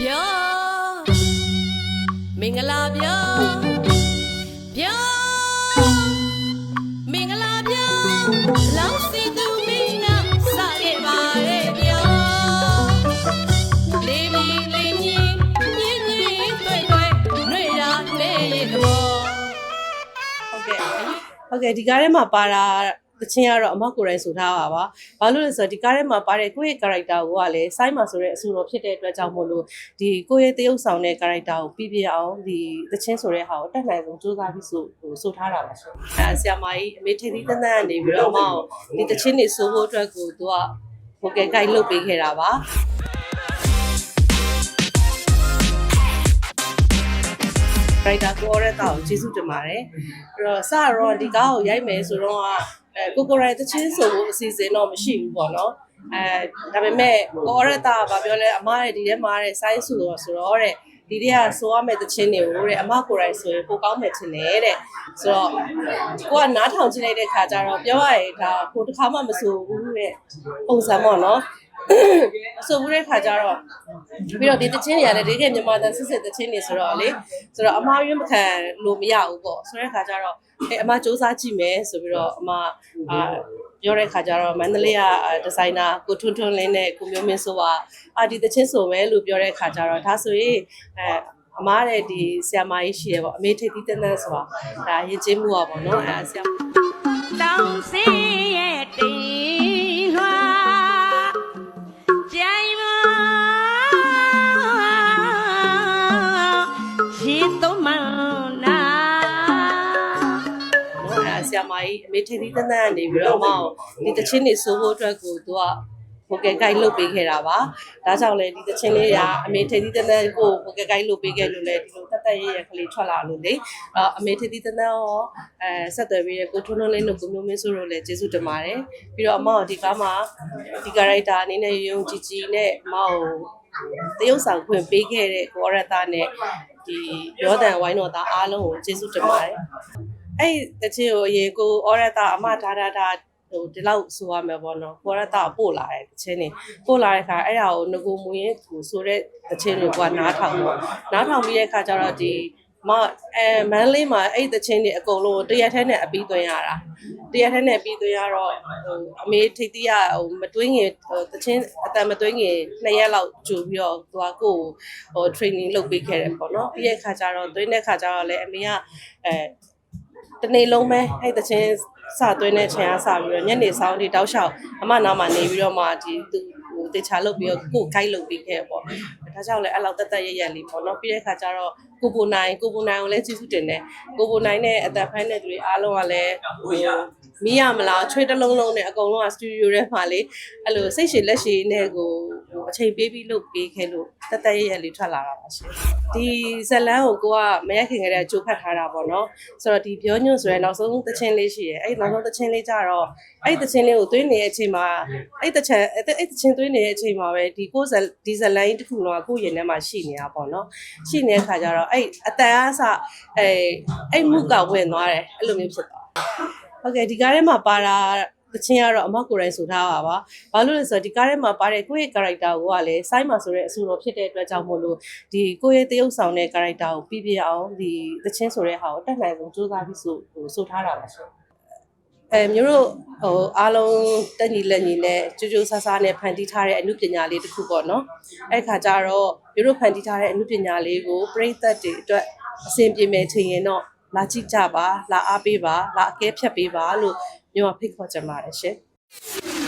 ပြောမင်္ဂလာပြောပြောမင်္ဂလာပြောလောင်းစီသူမင်းနာစခဲ့ပါရဲ့ပြောလေးမီလေးမြင်းမြင်းမြင်းတွေ့တွေ့နှွေရာနေရတော့ဟုတ်ကဲ့ဟုတ်ကဲ့ဒီကားထဲမှာပါတာ တချင်းကတော့အမကိုယ်တိုင်ဆိုထားပါပါဘာလို့လဲဆိုတော့ဒီကားထဲမှာပါတဲ့ကိုယ့်ရဲ့ character ကိုကလည်းစိုင်းမှာဆိုတဲ့အဆူတော်ဖြစ်တဲ့အတွက်ကြောင့်မို့လို့ဒီကိုယ့်ရဲ့တရုပ်ဆောင်တဲ့ character ကိုပြပြအောင်ဒီတချင်းဆိုတဲ့ဟာကိုတက်နိုင်ဆုံးစူးစမ်းပြီးဆိုဟိုဆိုထားတာပါရှင်အဲဆရာမကြီးအမေထေသီးတန်းတန်းကနေပြီးတော့အမကိုဒီတချင်းတွေဆိုဖို့အတွက်ကိုသူကဟိုကဲ guide လုပ်ပေးခဲ့တာပါ writer ကိုရတဲ့တာကိုကျေးဇူးတင်ပါတယ်အဲ့တော့စတော့ဒီကားကိုရိုက်မယ်ဆိုတော့ အဲကိုကိုရိုင်းတချင်းဆိုဖို့အစီအစဉ်တော့မရှိဘူးပေါ့နော်အဲဒါပေမဲ့ကိုရတဲ့တာကပြောလဲအမားရဲ့ဒီထဲမှာတဲ့ size ဆိုတော့ဆိုတော့တဲ့ဒီတည်းကဆိုရမယ့်တချင်းတွေကိုတဲ့အမကိုရိုင်းဆိုရင်ပိုကောင်းမယ်ထင်တယ်တဲ့ဆိုတော့ကိုကနားထောင်ကြည့်လိုက်တဲ့ခါကျတော့ပြောရရင်ဒါကိုတစ်ခါမှမဆိုဘူးတဲ့ပုံစံပေါ့နော်အဆိုဘူးတဲ့ခါကျတော့ပြီးတော့ဒီတချင်းတွေကလည်းတကယ်မြန်မာတန်စစ်စစ်တချင်းတွေဆိုတော့လေဆိုတော့အမားရွေးမခံလို့မရဘူးပေါ့ဆိုတဲ့ခါကျတော့ အဲအမစူးစမ်းကြည့်မယ်ဆိုပြီးတော့အမအာပြောတဲ့ခါကျတော့မန္တလေးကဒီဇိုင်နာကိုထွန်းထွန်းလင်းနဲ့ကိုမျိုးမင်းဆိုကအာဒီတချင်းဆိုမယ်လို့ပြောတဲ့ခါကျတော့ဒါဆိုရင်အဲအမားတဲ့ဒီဆီယမာကြီးရှိရပေါ့အမေထိပ်သီးတန်းတန်းဆိုတာဒါရင်ကျေးမှုอ่ะပေါ့နော်အဲဆီယတောင်းစင်းရဲ့ ဆရာမကြီးအမေထိပ်သီးတန်းတန်းကနေပြီးတော့အမအောင်ဒီတချင်းတွေဆိုဖို့အတွက်ကိုသူကဟိုကဲ guide လုပ်ပေးခဲ့တာပါဒါကြောင့်လေဒီတချင်းလေးကအမေထိပ်သီးတန်းတန်းကိုဟိုကဲ guide လုပ်ပေးခဲ့လို့လေဒီလိုတက်တက်ရရကလေးထွက်လာလို့လေအအမေထိပ်သီးတန်းတန်းရောအဲဆက်သွယ်ပြီးရကိုထွန်းထွန်းလေးတို့ကိုမျိုးမင်းဆိုလို့လည်းကျေးဇူးတင်ပါတယ်ပြီးတော့အမအောင်ဒီကားမှာဒီ character အနေနဲ့ရုံကြည်ကြည်နဲ့အမအောင်တရုပ်ဆောင်ခွင့်ပေးခဲ့တဲ့ကိုရတနဲ့ဒီရောဒန်ဝိုင်းတော်သားအားလုံးကိုကျေးဇူးတင်ပါတယ် အဲ့တချင်ကိုအရင်ကိုဩရတာအမဒါဒါဒါဟိုဒီလောက်ဆိုရမယ်ပေါ့နော်ကိုရတာပို့လာတယ်တချင်နေပို့လာတဲ့ခါအဲ့ဒါကိုငကိုမူရင်သူဆိုတဲ့တချင်တွေကနားထောင်ပေါ့နားထောင်ပြီးတဲ့ခါကျတော့ဒီမအဲမန်းလေးမှာအဲ့တချင်းတွေအကုန်လုံးတရက်ထဲနဲ့အပြီးသွင်းရတာတရက်ထဲနဲ့ပြီးသွင်းရတော့ဟိုအမေထိတ်တိရဟိုမတွင်းငင်ဟိုတချင်းအတန်မတွင်းငင်နှစ်ရက်လောက်ကြိုပြီးတော့သူကကိုယ်ဟို training လုပ်ပေးခဲ့တယ်ပေါ့နော်ပြီးတဲ့ခါကျတော့သွင်းတဲ့ခါကျတော့လည်းအမေကအဲ တနေ့လုံးပဲအဲ့တချင်းစသွင်းတဲ့ချိန်အားစပြီးတော့ညနေဆောင်ဒီတောက်လျှောက်အမနာမှာနေပြီးတော့မှဒီသူဟိုတေချာလုပ်ပြီးတော့ကိုယ် guide လုပ်ပြီးခဲ့ပေါ့ဒါကြောင့်လည်းအဲ့လောက်တက်တက်ရရက်လေးပေါ့နော်ပြီးတဲ့ခါကျတော့ကိုပူနိုင်ကိုပူနိုင်ကိုလည်းကျေးဇူးတင်တယ်ကိုပူနိုင်နဲ့အသက်ဖိုင်းတဲ့သူတွေအားလုံးကလည်းဟိုမီးရမလားချွေးတစ်လုံးလုံးနဲ့အကုန်လုံးကစတူဒီယိုထဲမှာလေအဲ့လိုစိတ်ရှည်လက်ရှည်နဲ့ကိုဟို အချိန်ပေးပြီးလုပ်ပေးခဲ့လို့တက်တက်ရရက်လေးထွက်လာတာပါရှင်ဒီဇလန်းကိုကိုကမရက်ခင်ခဲ့တဲ့ကြိုးဖတ်ထားတာပေါ့နော်ဆိုတော့ဒီပြောညွန့်ဆိုရဲနောက်ဆုံးသချင်းလေးရှိရဲအဲ့နောက်ဆုံးသချင်းလေးကြတော့အဲ့သချင်းလေးကိုသွင်းနေတဲ့အချိန်မှာအဲ့တချင်အဲ့သချင်းသွင်းနေတဲ့အချိန်မှာပဲဒီကိုဇဒီဇလိုင်းတစ်ခုလုံးကကိုယ့်ရင်ထဲမှာရှိနေတာပေါ့နော်ရှိနေတဲ့ခါကျတော့အဲ့အတန်အားစအဲ့အဲ့မှုကဝင်သွားတယ်အဲ့လိုမျိုးဖြစ်သွားဟုတ်ကဲ့ဒီကားထဲမှာပါတာ တချင်းကတော့အမကိုယ်တိုင်ဆိုထားပါပါ။ဘာလို့လဲဆိုတော့ဒီကားထဲမှာပါတဲ့ကိုယ့်ရဲ့ character ကိုကလည်းစိုင်းမှာဆိုတဲ့အဆူတော်ဖြစ်တဲ့အတွက်ကြောင့်မို့လို့ဒီကိုယ့်ရဲ့တရုပ်ဆောင်တဲ့ character ကိုပြပြအောင်ဒီတချင်းဆိုတဲ့ဟာကိုတက်နိုင်ဆုံးစူးစမ်းပြီးဆိုဟိုဆိုထားတာပါရှင်။အဲမျိုးတို့ဟိုအားလုံးတက်ညီလက်ညီနဲ့ကြိုးကြိုးဆားဆားနဲ့ဖန်တီးထားတဲ့အမှုပညာလေးတစ်ခုပေါ့နော်။အဲ့ခါကျတော့မျိုးတို့ဖန်တီးထားတဲ့အမှုပညာလေးကိုပြိသက်တွေအတွက်အဆင်ပြေမယ်ထင်ရင်တော့လာကြည့်ကြပါလာအားပေးပါလာအကဲဖြတ်ပေးပါလို့ မျိုးကဖိတ်ခေါ်ချင်ပါတယ်ရှင်။